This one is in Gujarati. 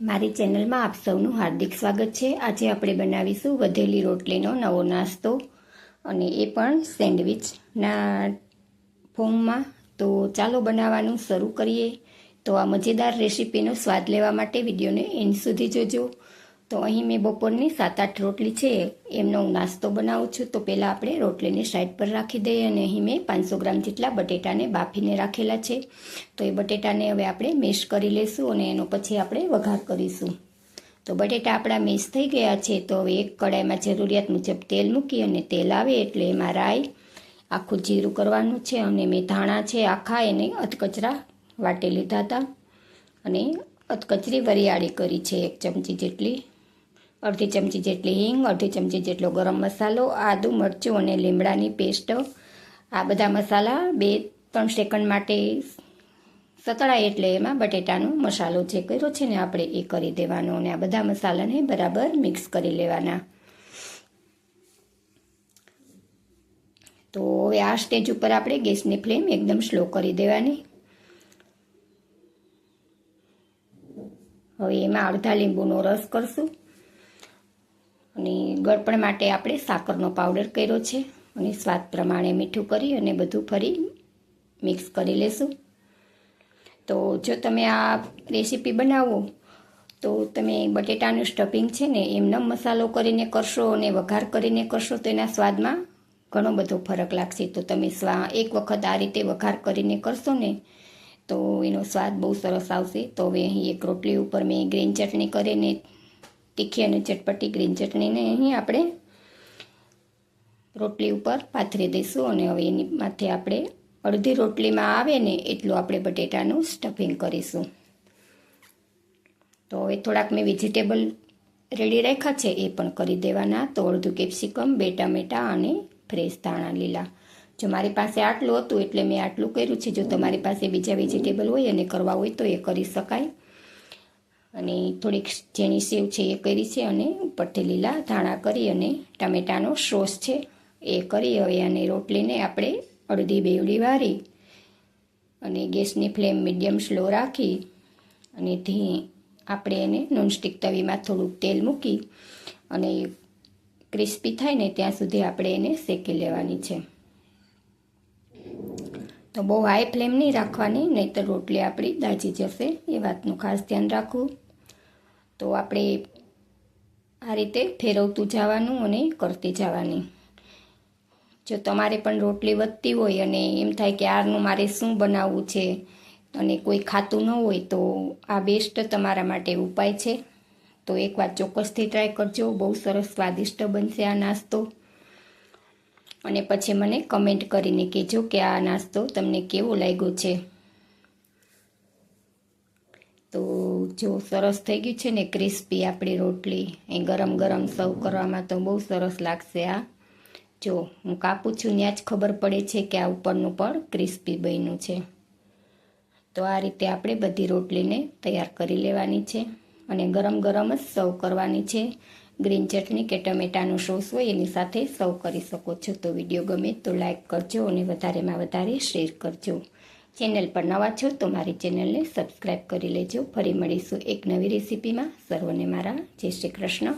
મારી ચેનલમાં આપ સૌનું હાર્દિક સ્વાગત છે. આજે આપણે બનાવીશું વધેલી રોટલીનો નવો નાસ્તો અને એ પણ સેન્ડવિચના ફોર્મમાં. તો ચાલો બનાવવાનું શરૂ કરીએ. તો આ મજેદાર રેસીપીનો સ્વાદ લેવા માટે વિડીયોને એન્ડ સુધી જોજો. તો અહીં મેં બપોરની સાત આઠ રોટલી છે, એમનો હું નાસ્તો બનાવું છું. તો પહેલાં આપણે રોટલીને સાઈડ પર રાખી દઈએ અને અહીં મેં પાંચસો ગ્રામ જેટલા બટેટાને બાફીને રાખેલા છે. તો એ બટેટાને હવે આપણે મેશ કરી લઈશું અને એનો પછી આપણે વઘાર કરીશું. તો બટેટા આપણા મેશ થઈ ગયા છે, તો હવે એક કડાઈમાં જરૂરિયાત મુજબ તેલ મૂકી અને તેલ આવે એટલે એમાં રાઈ, આખું જીરું કરવાનું છે અને મેં ધાણા છે આખા એને અધકચરા વાટી લીધા હતા. અને અધકચરી વરિયાળી કરી છે, એક ચમચી જેટલી. અડધી ચમચી જેટલી હિંગ, અડધી ચમચી જેટલો ગરમ મસાલો, આદું, મરચું અને લીમડાની પેસ્ટ. આ બધા મસાલા બે, ત્રણ સેકન્ડ માટે સતળાય એટલે એમાં બટેટાનો મસાલો જે કર્યો છે ને આપણે એ કરી દેવાનો અને આ બધા મસાલાને બરાબર મિક્સ કરી લેવાના. તો હવે આ સ્ટેજ ઉપર આપણે ગેસની ફ્લેમ એકદમ સ્લો કરી દેવાની. હવે એમાં અડધા લીંબુનો રસ કરશું. અને ગળપણ માટે આપણે સાકરનો પાવડર કર્યો છે. અને સ્વાદ પ્રમાણે મીઠું કરી અને બધું ફરી મિક્સ કરી લેશું. તો જો તમે આ રેસીપી બનાવો, તો તમે બટેટાનું સ્ટફિંગ છે ને એમનો મસાલો કરીને કરશો અને વઘાર કરીને કરશો, તો એના સ્વાદમાં ઘણો બધો ફરક લાગશે. તો તમે સ્વા, એક વખત આ રીતે વઘાર કરીને કરશો ને, તો એનો સ્વાદ બહુ સરસ આવશે. તો હવે અહીં એક રોટલી ઉપર મેં ગ્રીન ચટણી કરીને તીખી અને ચટપટી ગ્રીન ચટણીને અહીં આપણે રોટલી ઉપર પાથરી દઈશું અને હવે એની માથે આપણે અડધી રોટલીમાં આવે ને એટલું આપણે બટેટાનું સ્ટફિંગ કરીશું. તો હવે થોડાક મેં વેજીટેબલ રેડી રાખ્યા છે, એ પણ કરી દેવાના. તો અડધું કેપ્સિકમ બે ટામેટાં અને ફ્રેશ ધાણા લીલા. જો મારી પાસે આટલું હતું એટલે મેં આટલું કર્યું છે. જો તમારી પાસે બીજા વેજીટેબલ હોય અને કરવા હોય તો એ કરી શકાય. અને થોડીક ઝીણી સેવ છે એ કરી છે અને ઉપરથી લીલા ધાણા કરી અને ટમેટાનો સોસ છે એ કરી હવે અને રોટલીને આપણે અડધી બેવડી વારી અને ગેસની ફ્લેમ મીડિયમ સ્લો રાખી અને ધી આપણે એને નોનસ્ટિક તવીમાં થોડુંક તેલ મૂકી અને ક્રિસ્પી થાય ને ત્યાં સુધી આપણે એને શેકી લેવાની છે. તો બહુ હાઈ ફ્લેમ નહીં રાખવાની નહીં તો રોટલી આપણી દાજી જશે, એ વાતનું ખાસ ધ્યાન રાખવું. તો આપણે આ રીતે ફેરવતું જવાનું અને કરતી જવાની. જો તમારે પણ રોટલી વધતી હોય અને એમ થાય કે આરનું મારે શું બનાવવું છે અને કોઈ ખાતું ન હોય, તો આ બેસ્ટ તમારા માટે ઉપાય છે. તો એકવાર ચોક્કસથી ટ્રાય કરજો, બહુ સરસ સ્વાદિષ્ટ બનશે આ નાસ્તો. અને પછી મને કમેન્ટ કરીને કહેજો કે આ નાસ્તો તમને કેવો લાગ્યો છે. તો જો સરસ થઈ ગયું છે ને ક્રિસ્પી આપણી રોટલી, એ ગરમ ગરમ સર્વ કરવામાં તો બહુ સરસ લાગશે આ. જો હું કાપું છું ત્યાં જ ખબર પડે છે કે આ ઉપરનું પણ ક્રિસ્પી બન્યું છે. તો આ રીતે આપણે બધી રોટલીને તૈયાર કરી લેવાની છે અને ગરમ ગરમ જ સર્વ કરવાની છે. ગ્રીન ચટણી કે ટમેટાનો સોસ હોય એની સાથે સર્વ કરી શકો છો. તો વીડિયો ગમે તો લાઈક કરજો અને વધારેમાં વધારે શેર કરજો. ચેનલ પર નવા છો તો મારી ચેનલને સબસ્ક્રાઈબ કરી લેજો. ફરી મળીશું એક નવી રેસીપીમાં. સર્વને મારા. જય શ્રી કૃષ્ણ.